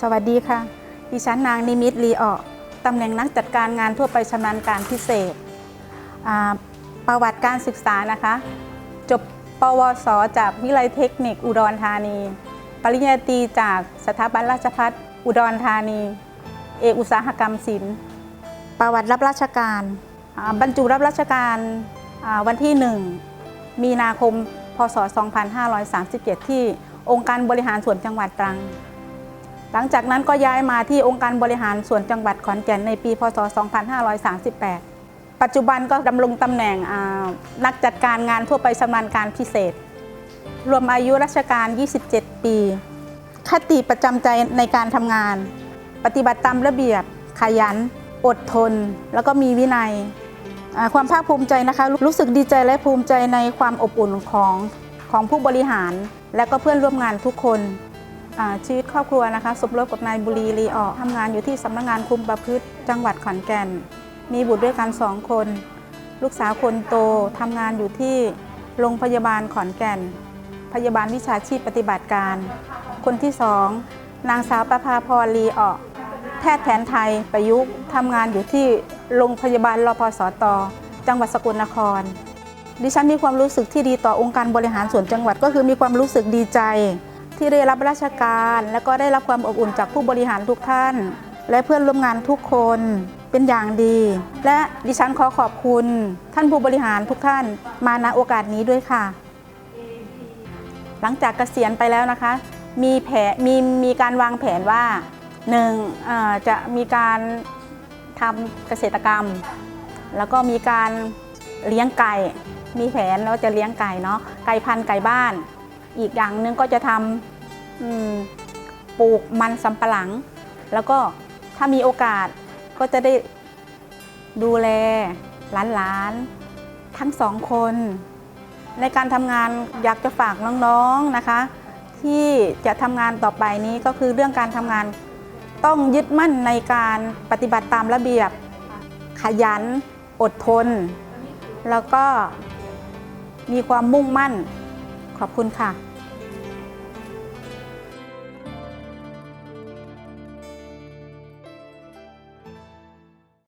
สวัสดีค่ะ ดิฉันนางนิมิตลีออกตำแหน่งนักจัดการงานทั่วไปชำนาญการพิเศษอ่าประวัติการศึกษานะคะ จบปวส จากวิไลยเทคนิคอุดรธานี ปริญญาตรีจากสถาบันราชภัฏอุดรธานี เอกอุตสาหกรรมศิลป์ประวัติรับราชการอ่าบรรจุรับราชการอ่าวันที่ 1 มีนาคม พศ 2537 ที่องค์การบริหารส่วนจังหวัดตรัง หลังจากนั้นก็ย้ายมาที่องค์การบริหารส่วนจังหวัดขอนแก่นในปี พศ 2538 ปัจจุบันก็ดำรงตำแหน่งนักจัดการงานทั่วไปชำนาญการพิเศษ รวมอายุราชการ 27 ปี คติประจำใจในการทำงาน ปฏิบัติตามระเบียบ ขยัน อดทน แล้วก็มีวินัย ความภาคภูมิใจนะคะ รู้สึกดีใจและภูมิใจในความอบอุ่นของของผู้บริหาร และก็เพื่อนร่วมงานทุกคน ชีวิตครอบครัวนะคะสมรสกับนายบุรีรีออกทำงานอยู่ที่สำนักงานคุมประพฤติจังหวัดขอนแก่น มีบุตรด้วยกันสองคน ลูกสาวคนโตทำงานอยู่ที่โรงพยาบาลขอนแก่น พยาบาลวิชาชีพปฏิบัติการ คนที่สองนางสาวประภาพรลีออกแพทย์แผนไทยประยุกต์ทำงานอยู่ที่โรงพยาบาลรพสต จังหวัดสกลนคร ดิฉันมีความรู้สึกที่ดีต่อองค์การบริหารส่วนจังหวัดก็คือมีความรู้สึกดีใจ ที่ได้รับราชการ และก็ได้รับความอบอุ่นจากผู้บริหารทุกท่าน และเพื่อนร่วมงานทุกคนเป็นอย่างดี และดิฉันขอขอบคุณท่านผู้บริหารทุกท่านมาณโอกาสนี้ด้วยค่ะ หลังจากเกษียณไปแล้วนะคะ มีแผนมีมีการวางแผนว่าหนึ่งจะมีการทำเกษตรกรรม แล้วก็มีการเลี้ยงไก่ มีแผนแล้วจะเลี้ยงไก่เนาะไก่พันธุ์ไก่บ้าน อีกอย่างหนึ่งก็จะทำปลูกมันสำปะหลัง แล้วก็ถ้ามีโอกาสก็จะได้ดูแลหลานๆ ทั้งสองคน ในการทำงานอยากจะฝากน้องๆนะคะ ที่จะทำงานต่อไปนี้ก็คือเรื่องการทำงานต้องยึดมั่นในการปฏิบัติตามระเบียบ ขยัน อดทน แล้วก็มีความมุ่งมั่น ขอบคุณค่ะ